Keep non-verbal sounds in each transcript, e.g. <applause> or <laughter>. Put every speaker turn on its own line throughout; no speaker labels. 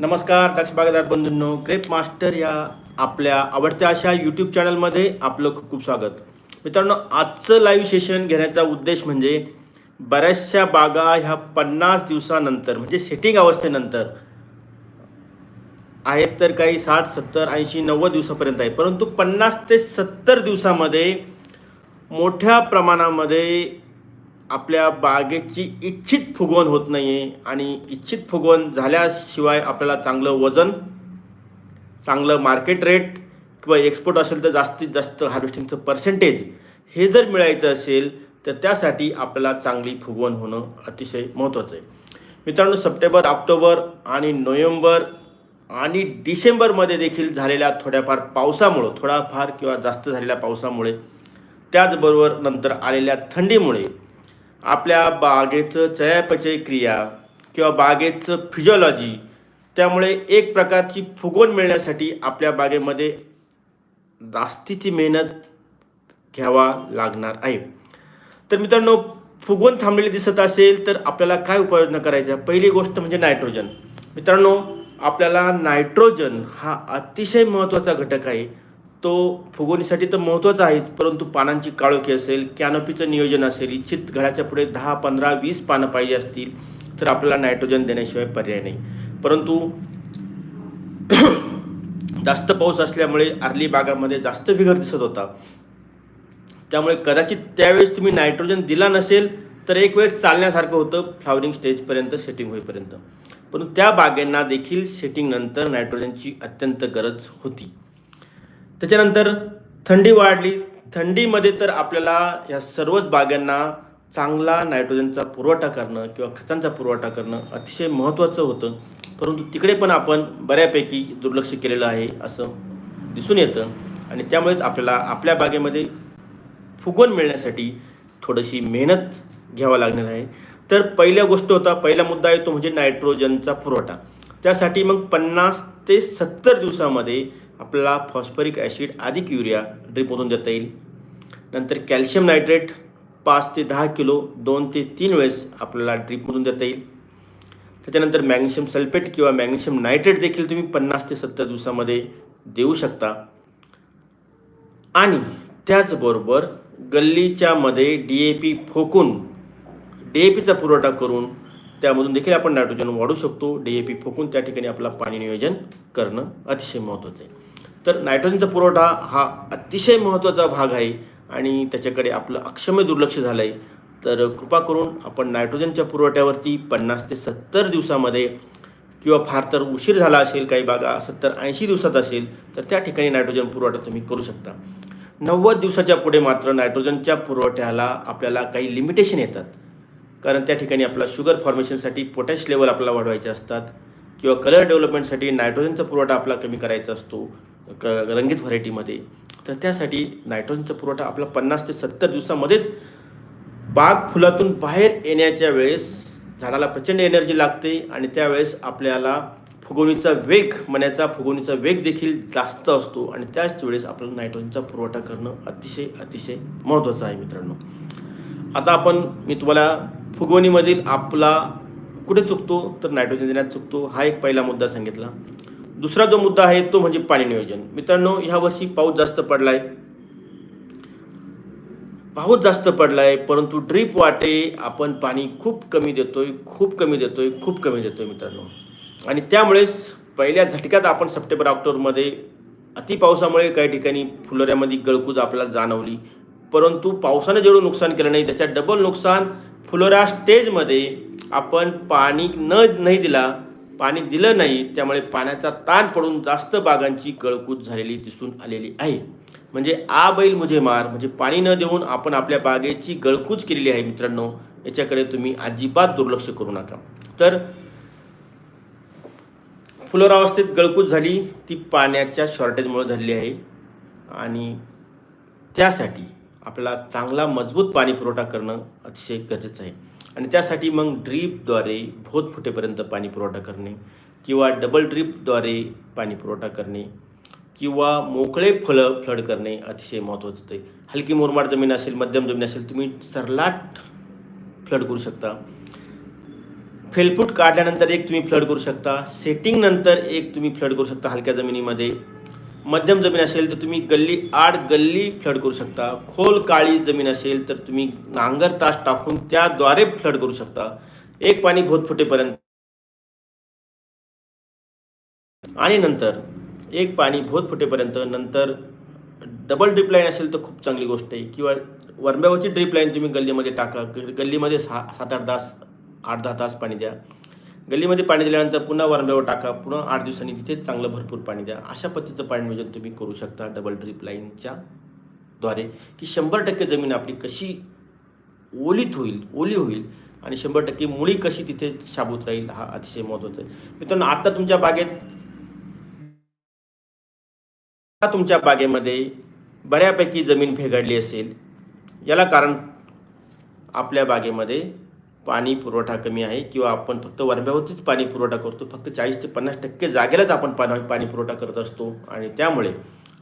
नमस्कार दक्ष बागदार बंधूंनो crepe master या आपल्या आवडत्या अशा यूट्यूब चॅनलमध्ये आपलं खूप खूप स्वागत. मित्रांनो आजचं लाईव्ह सेशन घेण्याचा उद्देश म्हणजे बऱ्याचशा बागा ह्या पन्नास दिवसानंतर म्हणजे सेटिंग अवस्थेनंतर आहेत तर काही साठ सत्तर ऐंशी नव्वद दिवसापर्यंत आहे. परंतु पन्नास ते सत्तर दिवसामध्ये मोठ्या प्रमाणामध्ये आपल्या बागेची इच्छित फुगवण होत नाही आहे आणि इच्छित फुगवण झाल्याशिवाय आपल्याला चांगलं वजन चांगलं मार्केट रेट किंवा एक्सपोर्ट असेल तर जास्तीत जास्त हार्वेस्टिंगचं पर्सेंटेज हे जर मिळायचं असेल तर त्यासाठी आपल्याला चांगली फुगवण होणं अतिशय महत्त्वाचं आहे. मित्रांनो सप्टेंबर ऑक्टोबर आणि नोव्हेंबर आणि डिसेंबरमध्ये देखील झालेल्या थोड्याफार पावसामुळं थोडाफार किंवा जास्त झालेल्या पावसामुळे त्याचबरोबर नंतर आलेल्या थंडीमुळे आपल्या बागेचं चयापचय क्रिया किंवा बागेचं फिजिओलॉजी त्यामुळे एक प्रकारची फुगवण मिळण्यासाठी आपल्या बागेमध्ये जास्तीची मेहनत घ्यावा लागणार आहे. तर मित्रांनो फुगवण थांबलेली दिसत असेल तर आपल्याला काय उपाययोजना करायच्या? पहिली गोष्ट म्हणजे नायट्रोजन मित्रांनो आपल्याला नायट्रोजन हा अतिशय महत्त्वाचा घटक आहे. तो फुगवणीसाठी तर महत्त्वाचा आहेच परंतु पानांची काळोखी असेल कॅनोपीचं नियोजन असेल इच्छित घडाच्या पुढे दहा पंधरा वीस पानं पाहिजे असतील तर आपल्याला नायट्रोजन देण्याशिवाय पर्याय नाही. परंतु <clears throat> जास्त पाऊस असल्यामुळे आर्ली बागामध्ये जास्त बिघर दिसत होता. त्यामुळे कदाचित त्यावेळेस तुम्ही नायट्रोजन दिला नसेल तर एक वेळ चालण्यासारखं होतं फ्लावरिंग स्टेजपर्यंत सेटिंग होईपर्यंत. परंतु त्या बागांना देखील सेटिंगनंतर नायट्रोजनची अत्यंत गरज होती. त्याच्यानंतर थंडी वाढली. थंडीमध्ये तर आपल्याला या सर्वच बागांना चांगला नायट्रोजनचा पुरवठा करणं किंवा खतांचा पुरवठा करणं अतिशय महत्त्वाचं होतं. परंतु तिकडे पण आपण बऱ्यापैकी दुर्लक्ष केलेलं आहे असं दिसून येतं. आणि त्यामुळेच आपल्याला आपल्या बागेमध्ये फुगवण मिळण्यासाठी थोडीशी मेहनत घ्यावं लागणार आहे. तर पहिल्या गोष्ट होता पहिला मुद्दा आहे तो म्हणजे नायट्रोजनचा पुरवठा. त्यासाठी मग पन्नास ते सत्तर दिवसामध्ये आपल्याला फॉस्फरिक ॲसिड अधिक युरिया ड्रिपमधून देता येईल. नंतर कॅल्शियम नायट्रेट पाच ते दहा किलो दोन ते तीन वेळेस आपल्याला ड्रिपमधून देता येईल. त्याच्यानंतर मॅग्नेशियम सल्फेट किंवा मॅग्नेशियम नायट्रेट देखील तुम्ही पन्नास ते सत्तर दिवसामध्ये देऊ शकता. आणि त्याचबरोबर गल्लीच्यामध्ये डी ए पी फोकून डी ए पीचा पुरवठा करून त्यामधून देखील आपण नायट्रोजन वाढू शकतो. डी ए पी फोकून त्या ठिकाणी आपला पाणी नियोजन करणं अतिशय महत्त्वाचं आहे. तर नायट्रोजनचा पुरवठा हा अतिशय महत्त्वाचा भाग आहे आणि त्याच्याकडे आपलं अक्षम्य दुर्लक्ष झालं आहे तर कृपा करून आपण नायट्रोजनच्या पुरवठ्यावरती पन्नास ते सत्तर दिवसामध्ये किंवा फार तर उशीर झाला असेल काही बागा सत्तर ऐंशी दिवसात असेल तर त्या ठिकाणी नायट्रोजन पुरवठा तुम्ही करू शकता. नव्वद दिवसाच्या पुढे मात्र नायट्रोजनच्या पुरवठ्याला आपल्याला काही लिमिटेशन येतात. कारण त्या ठिकाणी आपला शुगर फॉर्मेशनसाठी पोटॅश लेवल आपल्याला वाढवायचे असतात. किंवा कलर डेव्हलपमेंटसाठी नायट्रोजनचा पुरवठा आपला कमी करायचा असतो क रंगीत व्हरायटीमध्ये. तर त्यासाठी नायट्रोजनचा पुरवठा आपला पन्नास ते सत्तर दिवसामध्येच बाग फुलातून बाहेर येण्याच्या वेळेस झाडाला प्रचंड एनर्जी लागते आणि त्यावेळेस आपल्याला फुगवणीचा वेग मण्याचा फुगवणीचा वेग देखील जास्त असतो आणि त्याच वेळेस आपल्याला नायट्रोजनचा पुरवठा करणं अतिशय अतिशय महत्त्वाचं आहे मित्रांनो. आता आपण मी तुम्हाला फुगवणीमधील आपला कुठे चुकतो तर नायट्रोजन देण्यात चुकतो हा एक पहिला मुद्दा सांगितला. दुसरा जो मुद्दा आहे तो म्हणजे पाणी नियोजन. मित्रांनो ह्या वर्षी पाऊस जास्त पडला आहे पाऊस जास्त पडला आहे परंतु ड्रीप वाटे आपण पाणी खूप कमी देतोय खूप कमी देतोय खूप कमी देतोय मित्रांनो. आणि त्यामुळेच पहिल्या झटक्यात आपण सप्टेंबर ऑक्टोबरमध्ये अति पावसामुळे काही ठिकाणी फुलोऱ्यामध्ये गळकूज आपल्याला जाणवली. परंतु पावसाने जेवढं नुकसान केलं नाही त्याच्यात डबल नुकसान फुलोरा स्टेजमध्ये आपण पाणी न नाही दिला पाणी दिलं नाही त्यामुळे पाण्याचा ताण पडून जास्त बागांची गळकूज झालेली दिसून आलेली आहे. म्हणजे आ बैल मुझे मार म्हणजे पाणी न देऊन आपण आपल्या बागेची गळकूज केलेली आहे मित्रांनो याच्याकडे तुम्ही अजिबात दुर्लक्ष करू नका. तर फुलोरावस्थेत गळकूज झाली ती पाण्याच्या शॉर्टेजमुळे झालेली आहे. आणि त्यासाठी आपल्याला चांगला मजबूत पाणी पुरवठा करणं अतिशय गरजेचं आहे. आणि त्यासाठी मग ड्रीपद्वारे भोत फुटेपर्यंत पाणी पुरवठा करणे किंवा डबल ड्रीपद्वारे पाणी पुरवठा करणे किंवा मोकळे फळं फ्लड करणे अतिशय महत्त्वाचं होते हलकी मुरमाड जमीन असेल मध्यम जमीन असेल तुम्ही सरलाट फ्लड करू शकता. फेलफूट काढल्यानंतर एक तुम्ही फ्लड करू शकता. सेटिंगनंतर एक तुम्ही फ्लड करू शकता हलक्या जमिनीमध्ये. मध्यम जमीन असेल तर तुम्ही गल्ली आड गल्ली फ्लड करू शकता. खोल काळी जमीन असेल तर तुम्ही नांगर तास टाकून त्याद्वारे फ्लड करू शकता. एक पाणी भोत फुटेपर्यंत. आणि नंतर एक पाणी भोत फुटेपर्यंत नंतर डबल ड्रिप लाईन असेल तर खूप चांगली गोष्ट आहे. किंवा वरंब्यावरची ड्रिप लाईन तुम्ही गल्लीमध्ये टाका. गल्लीमध्ये सहा सात आठ तास आठ दहा तास पाणी द्या. गल्लीमध्ये पाणी दिल्यानंतर पुन्हा वरंब्यावर टाका पुन्हा आठ दिवसांनी तिथे चांगलं भरपूर पाणी द्या. अशा पद्धतीचं पाणी नियोजन तुम्ही करू शकता डबल ड्रिप लाईनच्या द्वारे की शंभर टक्के जमीन आपली कशी ओलीत होईल ओली होईल आणि शंभर टक्के मुळी कशी तिथे शाबूत राहील हा अतिशय महत्त्वाचा आहे. मित्रांनो आता तुमच्या बागेत तुमच्या बागेमध्ये बऱ्यापैकी जमीन फेगाडली असेल. याला कारण आपल्या बागेमध्ये पाणी पुरवठा कमी आहे किंवा आपण फक्त वरंब्यावरतीच पाणी पुरवठा करतो फक्त चाळीस ते पन्नास टक्के जागेलाच आपण पाणी पाणी पुरवठा करत असतो. आणि त्यामुळे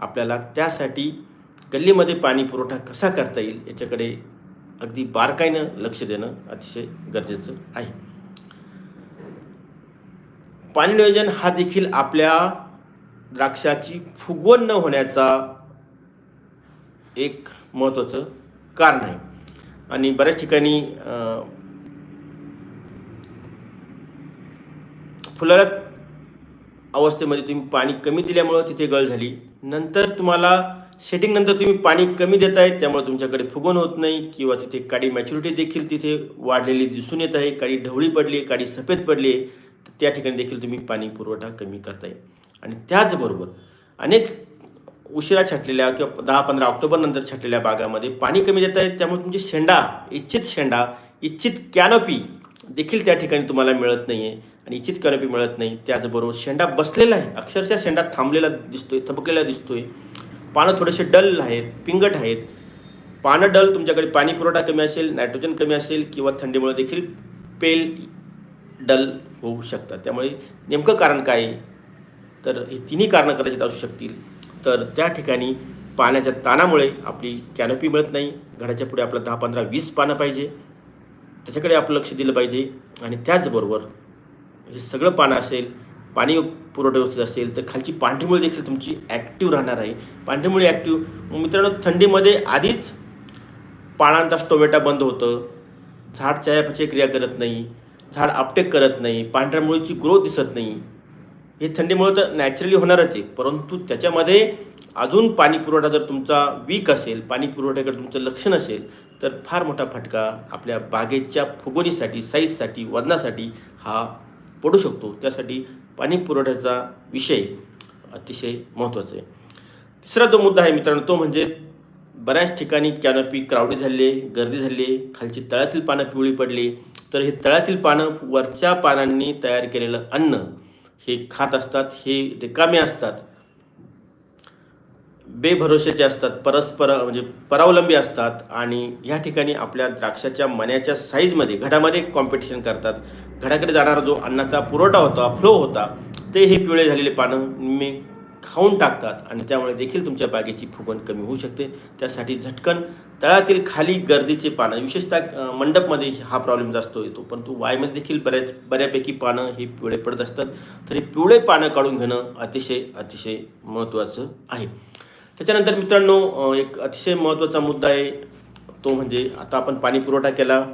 आपल्याला त्यासाठी गल्लीमध्ये पाणी पुरवठा कसा करता येईल याच्याकडे अगदी बारकाईनं लक्ष देणं अतिशय गरजेचं आहे. पाणी नियोजन हा देखील आपल्या द्राक्षाची फुगवण न होण्याचा एक महत्त्वाचं कारण आहे. आणि बऱ्याच ठिकाणी अं, अवस्थेमध्ये तुम्ही पाणी कमी दिल्यामुळं तिथे गळ झाली. नंतर तुम्हाला शेटिंगनंतर तुम्ही पाणी कमी देत आहे त्यामुळे तुमच्याकडे फुगवण होत नाही किंवा तिथे काडी मॅच्युरिटी देखील तिथे वाढलेली दिसून येत आहे. काडी ढवळी पडली आहे काडी सफेद पडली आहे तर त्या ठिकाणी देखील तुम्ही पाणी पुरवठा कमी करताय. आणि त्याचबरोबर अनेक उशिरा छाटलेल्या किंवा दहा पंधरा ऑक्टोबर नंतर छाटलेल्या बागामध्ये पाणी कमी देत आहेत. त्यामुळे तुमची शेंडा इच्छित शेंडा इच्छित कॅनोपी देखील त्या ठिकाणी तुम्हाला मिळत नाही आहे आणि इच्छित कॅनोपी मिळत नाही. त्याचबरोबर शेंडा बसलेला आहे. अक्षरशः शेंडा थांबलेला दिसतोय थबकलेला दिसतोय. पानं थोडेसे डल आहेत पिंगट आहेत. पानं डल तुमच्याकडे पाणी पुरवठा कमी असेल नायट्रोजन कमी असेल किंवा थंडीमुळे देखील पेल डल होऊ शकतात. त्यामुळे नेमकं कारण काय? आहे तर हे तिन्ही कारणं कदाचित असू शकतील. तर त्या ठिकाणी पाण्याच्या ताणामुळे आपली कॅनोपी मिळत नाही. घडाच्या पुढे आपलं दहा पंधरा वीस पानं पाहिजे. त्याच्याकडे आपलं लक्ष दिलं पाहिजे. आणि त्याचबरोबर हे सगळं पानं असेल पाणी पुरवठा व्यवस्थित असेल तर खालची पांढरीमुळे देखील तुमची ॲक्टिव्ह राहणार आहे. पांढरीमुळे ॲक्टिव्ह मित्रांनो थंडीमध्ये आधीच पानांचा स्टोमेटा बंद होतं. झाड चयापचय क्रिया करत नाही. झाड अपटेक करत नाही. पांढऱ्या मुळीची ग्रोथ दिसत नाही. हे थंडीमुळे तर नॅचरली होणारच आहे. परंतु त्याच्यामध्ये अजून पाणी पुरवठा जर तुमचा वीक असेल पाणी पुरवठ्याकडे तुमचं लक्ष नसेल तर फार मोठा फटका आपल्या बागेच्या फुगोनीसाठी साईजसाठी वजनासाठी हा पडू शकतो. त्यासाठी पाणी पुरवठ्याचा विषय अतिशय महत्त्वाचा आहे. तिसरा जो मुद्दा आहे मित्रांनो तो म्हणजे बऱ्याच ठिकाणी कॅनोपी क्राऊडी झाले गर्दी झाली खालची तळातील पानं पिवळी पडली तर हे तळातील पानं वरच्या पानांनी तयार केलेलं अन्न हे खात असतात हे रिकामे असतात. बेभरोशाचे असतात परस्पर म्हणजे परावलंबी असतात आणि ह्या ठिकाणी आपल्या द्राक्षाच्या मण्याच्या साईजमध्ये घडामध्ये कॉम्पिटिशन करतात. घडाकडे जाणारा जो अन्नाचा पुरवठा होता फ्लो होता ते हे पिवळे झालेले पानं मी खाऊन टाकतात आणि त्यामुळे देखील तुमच्या बागेची फुगवण कमी होऊ शकते. त्यासाठी झटकन तळातील खाली गर्दीचे पानं विशेषतः मंडपमध्ये हा प्रॉब्लेम जास्त येतो. परंतु वायमध्ये देखील बऱ्याच बऱ्यापैकी पानं ही पिवळे पडत असतात. तरी पिवळे पानं काढून घेणं अतिशय अतिशय महत्त्वाचं आहे. त्याच्यानंतर मित्रांनो एक अतिशय महत्त्वाचा मुद्दा आहे. तो म्हणजे आता आपण पाणी पुरवठा केला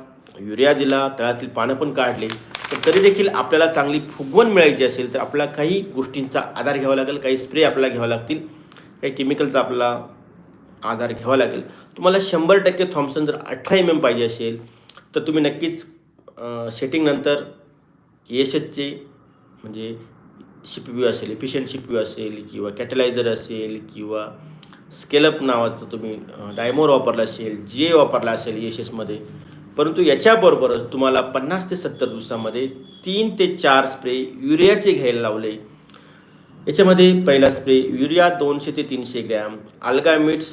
युरिया दिला तळातील पानं पण काढले. तर तरी देखील आपल्याला चांगली फुगवण मिळायची असेल तर आपल्याला काही गोष्टींचा आधार घ्यावा लागेल काही स्प्रे आपल्याला घ्यावा लागतील काही केमिकलचा आपला आधार घ्यावा लागेल. तुम्हाला शंभर टक्के थॉम्सन जर अठरा एम एम पाहिजे असेल तर तुम्ही नक्कीच सेटिंगनंतर एस एचचे म्हणजे शिपव्यू असेल इफिशियंट शिपव्यू असेल किंवा कॅटलायझर असेल किंवा स्केलअप नावाचं तुम्ही डायमोर वापरला असेल जी ए वापरला असेल एस एसमध्ये परंतु याच्याबरोबरच तुम्हाला पन्नास ते सत्तर दिवसामध्ये तीन ते चार स्प्रे युरियाचे घ्यायला लावले. याच्यामध्ये पहिला स्प्रे युरिया दोनशे ते तीनशे ग्रॅम अल्गामिट्स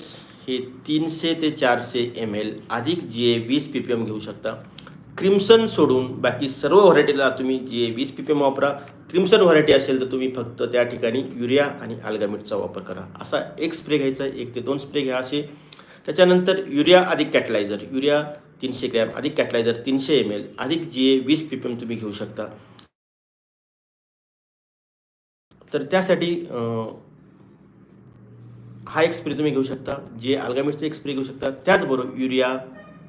हे तीनशे ते चारशे एम एल अधिक जी ए वीस पी पी एम घेऊ शकता. क्रिम्सन सोडून बाकी सर्व व्हरायटीला तुम्ही जी ए वीस पी पी एम वापरा क्रिम्सन व्हरायटी असेल तर तुम्ही फक्त त्या ठिकाणी युरिया आणि अल्गामिटचा वापर करा. असा एक स्प्रे घ्यायचा आहे एक ते दोन स्प्रे घ्या असे. त्याच्यानंतर युरिया अधिक कॅटलायझर युरिया तीनशे ग्रॅम अधिक कॅटलायझर तीनशे एम एल अधिक जी ए वीस पी पी एम तुम्ही घेऊ शकता. तर त्यासाठी हा एक स्प्रे तुम्ही घेऊ शकता जे अल्गामिटचा एक स्प्रे घेऊ शकता. त्याचबरोबर युरिया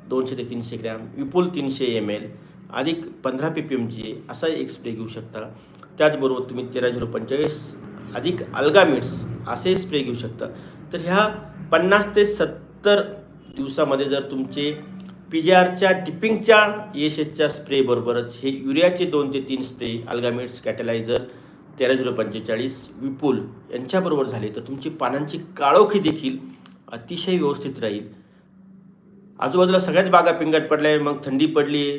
दोनशे ते तीनशे ग्रॅम विपुल तीनशे एम एल अधिक पंधरा पी पी एम जी असा एक स्प्रे घेऊ शकता. त्याचबरोबर तुम्ही तेरा झिरो पंचेचाळीस अधिक अल्गामिट्स असे स्प्रे घेऊ शकता. तर ह्या पन्नास ते सत्तर दिवसामध्ये जर तुमचे पी जी आरच्या डिपिंगच्या एस स्प्रेबरोबरच हे युरियाचे दोन ते तीन स्प्रे अल्गामिट्स कॅटलायझर तेरा झिरो पंचेचाळीस विपुल यांच्याबरोबर झाले तर तुमची पानांची काळोखी देखील अतिशय व्यवस्थित राहील. आजूबाजूला सगळ्याच बागा पिंगट पडल्या आहे मग थंडी पडली आहे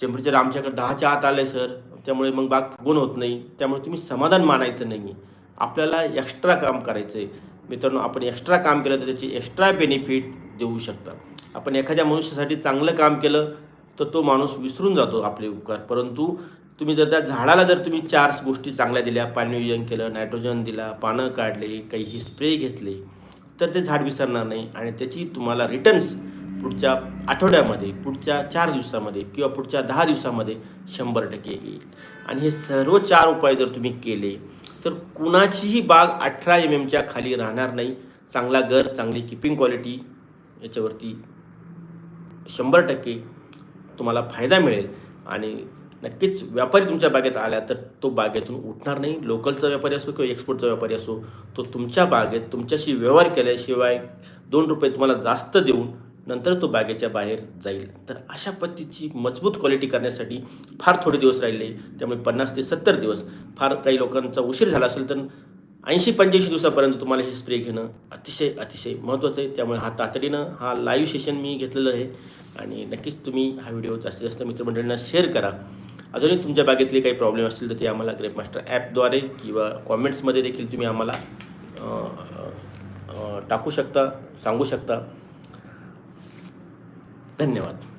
टेम्परेचर आमच्याकडे दहाच्या आत आलं आहे सर. त्यामुळे मग बाग फुगून होत नाही. त्यामुळे तुम्ही समाधान मानायचं नाही. आहे आपल्याला एक्स्ट्रा काम करायचं आहे मित्रांनो आपण एक्स्ट्रा काम केलं तर त्याची एक्स्ट्रा बेनिफिट देऊ शकता. आपण एखाद्या मनुष्यासाठी चांगलं काम केलं तर तो माणूस विसरून जातो आपले उपकार. परंतु तुम्ही जर त्या झाडाला जर तुम्ही चार गोष्टी चांगल्या दिल्या पाणी नियोजन केलं नायट्रोजन दिला पानं काढले काही स्प्रे घेतले तर ते झाड विसरणार नाही आणि त्याची तुम्हाला रिटर्न्स पुढच्या आठवड्यामध्ये पुढच्या चार दिवसामध्ये किंवा पुढच्या दहा दिवसामध्ये शंभर टक्के येईल. आणि हे सर्व चार उपाय जर तुम्ही केले तर कुणाचीही बाग अठरा एम एमच्या खाली राहणार नाही. चांगला घर चांगली किपिंग क्वालिटी याच्यावरती शंभर टक्के तुम्हाला फायदा मिळेल. आणि नक्कीच व्यापारी तुमच्या बागेत आला तर तो बागेतून उठणार नाही. लोकलचा व्यापारी असो किंवा एक्सपोर्टचा व्यापारी असो तो तुमच्या बागेत तुमच्याशी व्यवहार केल्याशिवाय दोन रुपये तुम्हाला जास्त देऊन नंतर तो बागेच्या बाहेर जाईल. तर अशा पद्धतीची मजबूत क्वालिटी करण्यासाठी फार थोडे दिवस राहिले त्यामुळे पन्नास ते सत्तर दिवस. फार काही लोकांचा उशीर झाला असेल तर ऐंशी पंच्याऐंशी दिवसापर्यंत तुम्हाला हे स्प्रे घेणं अतिशय अतिशय महत्त्वाचं आहे. त्यामुळे हा तातडीनं हा लाईव्ह सेशन मी घेतलेलं आहे. आणि नक्कीच तुम्ही हा व्हिडिओ जास्तीत जास्त मित्रमंडळींना शेअर करा. अजूनही तुमच्या बागेतले काही प्रॉब्लेम असतील तर ते आम्हाला ग्रेपमास्टर ॲपद्वारे किंवा कॉमेंट्समध्ये देखील तुम्ही आम्हाला टाकू शकता सांगू शकता. धन्यवाद.